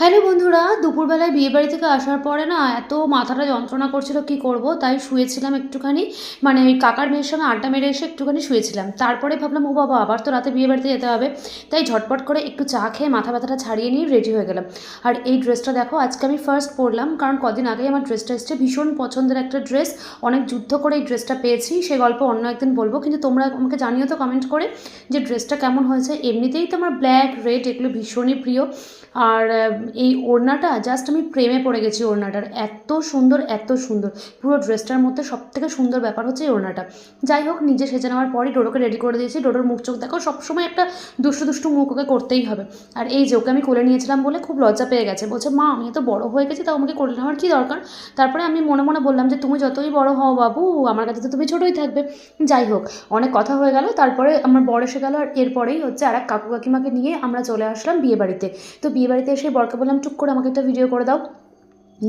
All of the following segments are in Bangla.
হ্যালো বন্ধুরা, দুপুরবেলায় বিয়েবাড়ি থেকে আসার পরে না এত মাথাটা যন্ত্রণা করছিল কি করব, তাই শুয়েছিলাম একটুখানি। মানে ওই কাকার মেয়ের সঙ্গে আড্ডা মেরে এসে একটুখানি শুয়েছিলাম। তারপরে ভাবলাম, ও বাবা, আবার তো রাতে বিয়েবাড়িতে যেতে হবে। তাই ঝটপট করে একটু চা খেয়ে মাথা ব্যথাটা ছাড়িয়ে নিয়ে রেডি হয়ে গেলাম। আর এই ড্রেসটা দেখো, আজকে আমি ফার্স্ট পরলাম, কারণ কদিন আগেই আমার ড্রেসটা এসছে। ভীষণ পছন্দের একটা ড্রেস অনেক যুদ্ধ করে এই ড্রেসটা পেয়েছি। সে গল্প অন্য একদিন বলব। কিন্তু তোমরা আমাকে জানিও তো কমেন্ট করে যে ড্রেসটা কেমন হয়েছে। এমনিতেই তো আমার ব্ল্যাক রেড এগুলো ভীষণই প্রিয়। আর এই ওড়নাটা জাস্ট আমি প্রেমে পড়ে গেছি ওড়নাটার। এত সুন্দর এত সুন্দর। পুরো ড্রেসটার মধ্যে সব থেকে সুন্দর ব্যাপার হচ্ছে এই ওড়নাটা। যাই হোক, নিজে সেজে নেওয়ার পরই ডোডোকে রেডি করে দিয়েছি। ডোডোর মুখ চোখ দেখো, সবসময় একটা দুষ্টু দুষ্টু মুখ ওকে করতেই হবে। আর এই যে ওকে আমি কোলে নিয়েছিলাম বলে খুব লজ্জা পেয়ে গেছে। বলছে, মা, আমি তো বড় হয়ে গেছি, তাও আমাকে কোলে নেওয়ার কী দরকার? তারপরে আমি মনে মনে বললাম যে, তুমি যতই বড় হও বাবু, আমার কাছে তো তুমি ছোটোই থাকবে। যাই হোক, অনেক কথা হয়ে গেল। তারপরে আমার বড় এসে গেল। আর এরপরেই হচ্ছে আর এক কাকু কাকিমাকে নিয়ে আমরা চলে আসলাম বিয়ে বাড়িতে তো বিয়ে বাড়িতে এসে বরকে বললাম টুক করে আমাকে একটা ভিডিও করে দাও।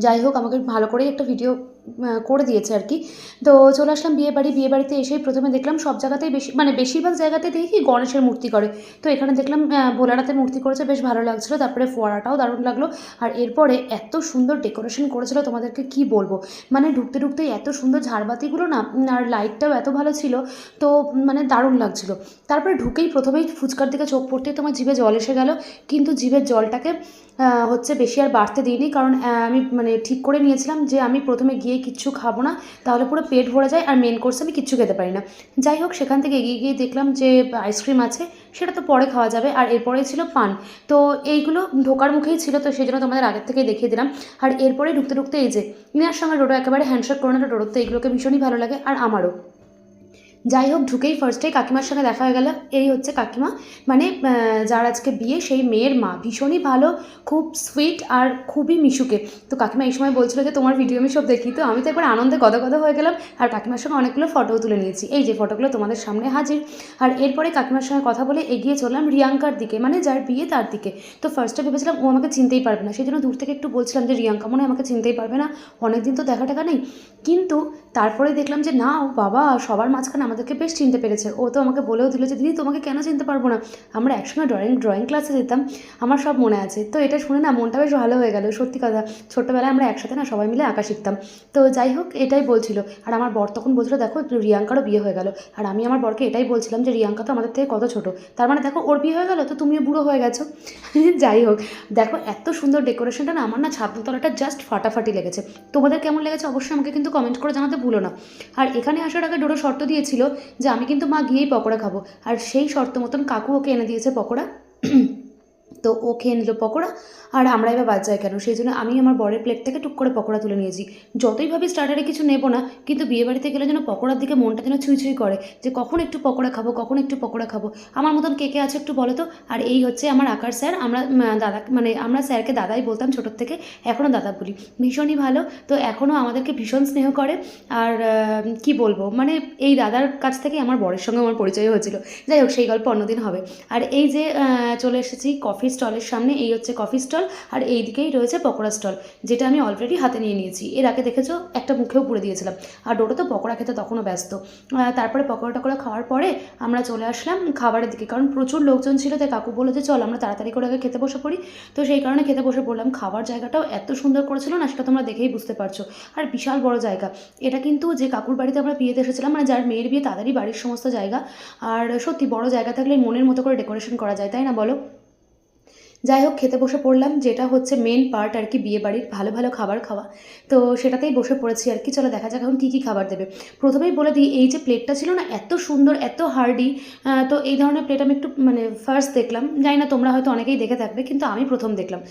যাই হোক, আমাকে ভালো করেই একটা ভিডিও করে দিয়েছে আর কি। তো চলে আসলাম বিয়ে বাড়ি। বিয়ে বাড়িতে এসেই প্রথমে দেখলাম সব জায়গাতেই বেশি মানে বেশিরভাগ জায়গাতে দেখি গণেশের মূর্তি করে। তো এখানে দেখলাম ভোলানাথের মূর্তি করেছে, বেশ ভালো লাগছিল। তারপরে ফোয়ারাটাও দারুণ লাগল। আর এরপরে এত সুন্দর ডেকোরেশন করেছিল, তোমাদেরকে কি বলব? মানে ঢুকতে ঢুকতে এত সুন্দর ঝাড়বাতিগুলো না আর লাইটটাও এত ভালো ছিল, তো মানে দারুণ লাগছিল। তারপরে ঢুকেই প্রথমেই ফুচকার দিকে চোখ পড়তেই তোমার জিভে জল এসে গেল। কিন্তু জিভের জলটাকে হচ্ছে বেশি আর বাড়তে দিইনি। কারণ আমি মানে ঠিক করে নিয়েছিলাম যে আমি প্রথমে গিয়ে কিচ্ছু খাব না, তাহলে পুরো পেট ভরে যায় আর মেন কোর্সে আমি কিচ্ছু খেতে পারি না। যাই হোক, সেখান থেকে এগিয়ে গিয়ে দেখলাম যে আইসক্রিম আছে, সেটা তো পরে খাওয়া যাবে আর এরপরে ছিল পান। তো এইগুলো ঢোকার মুখেই ছিল, তো সেই জন্য তোমাদের আগের থেকেই দেখিয়ে দিলাম। আর এরপরে ঢুকতে ঢুকতে এই যে, ইনার সঙ্গে ডোডো একেবারে হ্যান্ডশেক করে না ডোডো তো এইগুলোকে ভীষণই ভালো লাগে আর আমারও। যাই হোক ঢুকেই ফার্স্টেই কাকিমার সঙ্গে দেখা হয়ে গেল। এই হচ্ছে কাকিমা। মানে যার আজকে বিয়ে, সেই মেয়ের মা। ভীষণই ভালো, খুব সুইট আর খুবই মিশুকে। তো কাকিমা এই সময় বলছিল যে, তোমার ভিডিও আমি সব দেখি। তো আমি তো একবার আনন্দে গদা গদা হয়ে গেলাম আর কাকিমার সঙ্গে অনেকগুলো ফটোও তুলে নিয়েছি। এই যে ফটোগুলো তোমাদের সামনে হাজির। আর এরপরে কাকিমার সঙ্গে কথা বলে এগিয়ে চললাম রিয়াঙ্কার দিকে মানে যার বিয়ে তার দিকে। তো ফার্স্টে ভেবেছিলাম ও আমাকে চিনতেই পারবে না। সেই জন্য দূর থেকে একটু বলছিলাম যে, রিয়াঙ্কা মনে আমাকে চিনতেই পারবে না। অনেকদিন তো দেখা টাকা নেই। কিন্তু তারপরে দেখলাম যে, না, ও বাবা, সবার মাঝখানে আমাদেরকে বেশ চিনতে পেরেছে। ও তো আমাকে বলেও দিল যে, দিদি, তোমাকে কেন চিনতে পারব না? আমরা একসঙ্গে ড্রয়িং ড্রয়িং ক্লাসে যেতাম, আমার সব মনে আছে। তো এটা শুনে না মনটা বেশ ভালো হয়ে গেল। সত্যি কথা, ছোট্টবেলায় আমরা একসাথে না সবাই মিলে আঁকা শিখতাম। তো যাই হোক, এটাই বলছিল। আর আমার বর তখন বলছিল, দেখো রিয়াঙ্কারও বিয়ে হয়ে গেল। আর আমি আমার বরকে এটাই বলছিলাম যে, রিয়াঙ্কা তো আমাদের থেকে কত ছোট। তার মানে দেখো, ওর বিয়ে হয়ে গেল, তো তুমিও বুড়ো হয়ে গেছো। যাই হোক, দেখো, এত সুন্দর ডেকোরেশনটা না আমার না ছাদতলাটা জাস্ট ফাটাফাটি লেগেছে। তোমাদের কেমন লেগেছে অবশ্যই আমাকে কিন্তু কমেন্ট করে জানাতে ভুলো না। আর এখানে আসার আগে ডোডো শর্ত দিয়েছিল যে আমি কিন্তু মা গিয়েই পকোড়া খাব। আর সেই শর্ত মতন কাকু ওকে এনে দিয়েছে পকোড়া। তো ও খেয়ে নিল পকোড়া, আর আমরা এবার বাদ যায় কেন? সেই জন্য আমি আমার বরের প্লেট থেকে টুক করে পকোড়া তুলে নিয়েছি। যতই ভাবি স্টার্টারে কিছু নেব না, কিন্তু বিয়ে বাড়িতে গেলে যেন পকোড়ার দিকে মনটা যেন ছুঁই ছুঁই করে যে কখন একটু পকোড়া খাব, কখন একটু পকোড়া খাব। আমার মতন কে কে আছে একটু বলো তো? আর এই হচ্ছে আমার আঁকার স্যার আমরা দাদা মানে আমরা স্যারকে দাদাই বলতাম ছোটোর থেকে এখনও দাদা বলি। ভীষণই ভালো, তো এখনও আমাদেরকে ভীষণ স্নেহ করে। আর কি বলব? মানে এই দাদার কাছ থেকে আমার বরের সঙ্গে আমার পরিচয় হয়েছিল। যাই হোক, সেই গল্প অন্যদিন হবে। আর এই যে চলে এসেছি কফি স্টলের সামনে, এই হচ্ছে কফি স্টল, আর এই দিকেই রয়েছে পকোড়া স্টল, যেটা আমি অলরেডি হাতে নিয়ে নিয়েছি। এর আগে দেখেছ? একটা মুখেও পুড়ে দিয়েছিলাম। আর ডোটো তো পকোড়া খেতে তখনও ব্যস্ত। তারপরে পকোড়া টকোড়া খাওয়ার পরে আমরা চলে আসলাম খাবারের দিকে, কারণ প্রচুর লোকজন ছিল, তাই কাকু বলে যে চল আমরা তাড়াতাড়ি করে আগে খেতে বসে পড়ি। তো সেই কারণে খেতে বসে পড়লাম। খাবার জায়গাটাও এত সুন্দর করেছিল না, সেটা তোমরা দেখেই বুঝতে পারছ। আর বিশাল বড় জায়গা। এটা কিন্তু যে কাকুর বাড়িতে আমরা বিয়েতে এসেছিলাম মানে যার মেয়ের বিয়ে তাদেরই বাড়ির সমস্ত জায়গা। আর সত্যি বড় জায়গা থাকলে মনের মতো করে ডেকোরেশন করা যায়, তাই না বলো? যাই হোক খেতে বসে পড়লাম, যেটা হচ্ছে মেন পার্ট আর কি বিয়ে বাড়ির, ভালো ভালো খাবার খাওয়া। তো সেটাতেই বসে পড়েছি আর কি। চলো দেখা যাক এখন কী কী খাবার দেবে। প্রথমেই বলে দিই, এই যে প্লেটটা ছিল না, এত সুন্দর, এত হার্ডি তো এই ধরনের প্লেট আমি একটু মানে ফার্স্ট দেখলাম। জানি না, তোমরা হয়তো অনেকেই দেখে থাকবে, কিন্তু আমি প্রথম দেখলাম।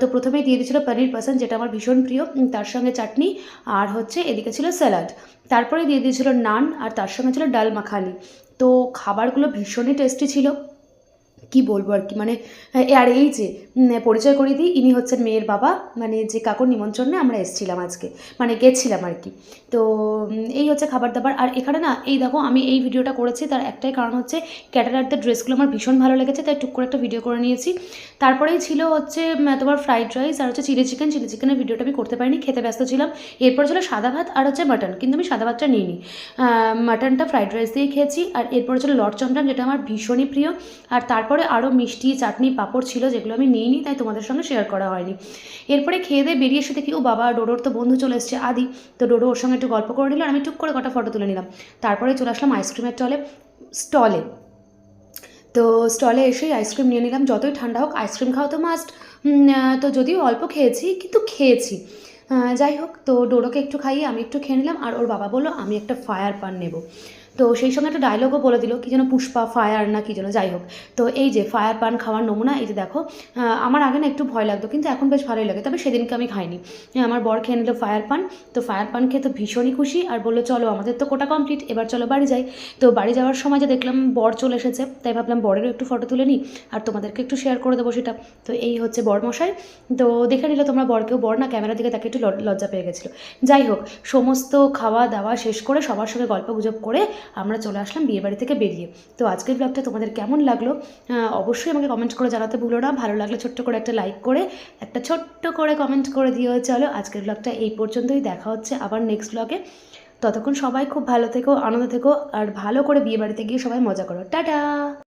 তো প্রথমেই দিয়ে দিয়েছিল পনির পাসান, যেটা আমার ভীষণ প্রিয় তার সঙ্গে চাটনি, আর হচ্ছে এদিকে ছিল স্যালাড তারপরে দিয়ে দিয়েছিল নান, আর তার সঙ্গে ছিল ডাল মাখানি তো খাবারগুলো ভীষণই টেস্টি ছিল। কি বলব আর কি? মানে আর এই যে পরিচয় করিয়ে দিই, ইনি হচ্ছেন মেয়ের বাবা মানে যে কাকুর নিমন্ত্রণে আমরা এসেছিলাম আজকে মানে গেছিলাম আর কি। তো এই হচ্ছে খাবার দাবার আর এখানে না, এই দেখো, আমি এই ভিডিওটা করেছি, তার একটাই কারণ হচ্ছে ক্যাটারারদের ড্রেসগুলো আমার ভীষণ ভালো লেগেছে, তাই টুক করে একটা ভিডিও করে নিয়েছি। তারপরেই ছিল হচ্ছে তোমার ফ্রাইড রাইস আর হচ্ছে চিলি চিকেন। চিলি চিকেনের ভিডিওটা আমি করতে পারিনি, খেতে ব্যস্ত ছিলাম। এরপর ছিল সাদা ভাত আর হচ্ছে মাটন, কিন্তু আমি সাদা ভাতটা নিইনি। মাটনটা ফ্রাইড রাইস দিয়ে খেয়েছি, আর এরপরে ছিল লর্ড চন্দন যেটা আমার ভীষণই প্রিয়। আর তারপরে তারপরে আরও মিষ্টি চাটনি পাঁপড় ছিল যেগুলো আমি নিইনি, তাই তোমাদের সঙ্গে শেয়ার করা হয়নি। এরপরে খেয়ে দিয়ে বেরিয়ে এসে দেখি, ও বাবা, ডোডোর তো বন্ধু চলে এসছে, আদি। তো ডোডো ওর সঙ্গে একটু গল্প করে নিল, আর আমি টুক করে কটা ফটো তুলে নিলাম। তারপরে চলে আসলাম আইসক্রিমের টলে স্টলে তো স্টলে এসেই আইসক্রিম নিয়ে নিলাম, যতই ঠান্ডা হোক আইসক্রিম খাওয়া তো মাস্ট তো যদিও অল্প খেয়েছি, কিন্তু খেয়েছি। যাই হোক, তো ডোডোকে একটু খাইয়ে আমি একটু খেয়ে নিলাম, আর ওর বাবা বলল, আমি একটা ফায়ার পান নেব। তো সেই সঙ্গে একটা ডায়লগও বলে দিল কি যেন পুষ্পা ফায়ার না কি যেন যাই হোক। তো এই যে ফায়ার পান খাওয়ার নমুনা এই যে দেখো আমার আগে না একটু ভয় লাগতো কিন্তু এখন বেশ ভালোই লাগে তবে সেদিনকে আমি খাইনি। হ্যাঁ, আমার বর খেয়ে নিল ফায়ার পান তো ফায়ার পান খেয়ে তো ভীষণই খুশি আর বলল চলো আমাদের তো কোটা কমপ্লিট এবার চলো বাড়ি যাই। তো বাড়ি যাওয়ার সময় যে দেখলাম বর চলে এসেছে তাই ভাবলাম বরেরও একটু ফটো তুলে নিই আর তোমাদেরকে একটু শেয়ার করে দেবো সেটা। তো এই হচ্ছে বর মশাই তো দেখে নিলে তোমরা বরকেও বর না ক্যামেরা দিকে তাকে একটু লজ্জা পেয়ে গেছিল। যাই হোক সমস্ত খাওয়া দাওয়া শেষ করে সবার সঙ্গে গল্প গুজব করে আমরা চলে আসলাম বিয়েবাড়ি থেকে বেরিয়ে। তো আজকের ব্লগটা তোমাদের কেমন লাগল? অবশ্যই আমাকে কমেন্ট করে জানাতে ভুলো না। ভালো লাগলে ছোট্ট করে একটা লাইক করে, একটা ছোট্ট করে কমেন্ট করে দিও। চলো আজকের ব্লগটা এই পর্যন্তই। দেখা হচ্ছে আবার নেক্সট ব্লগে ততক্ষণ সবাই খুব ভালো থেকো, আনন্দ থেকো, আর ভালো করে বিয়ে বাড়িতে গিয়ে সবাই মজা করো। টাটা!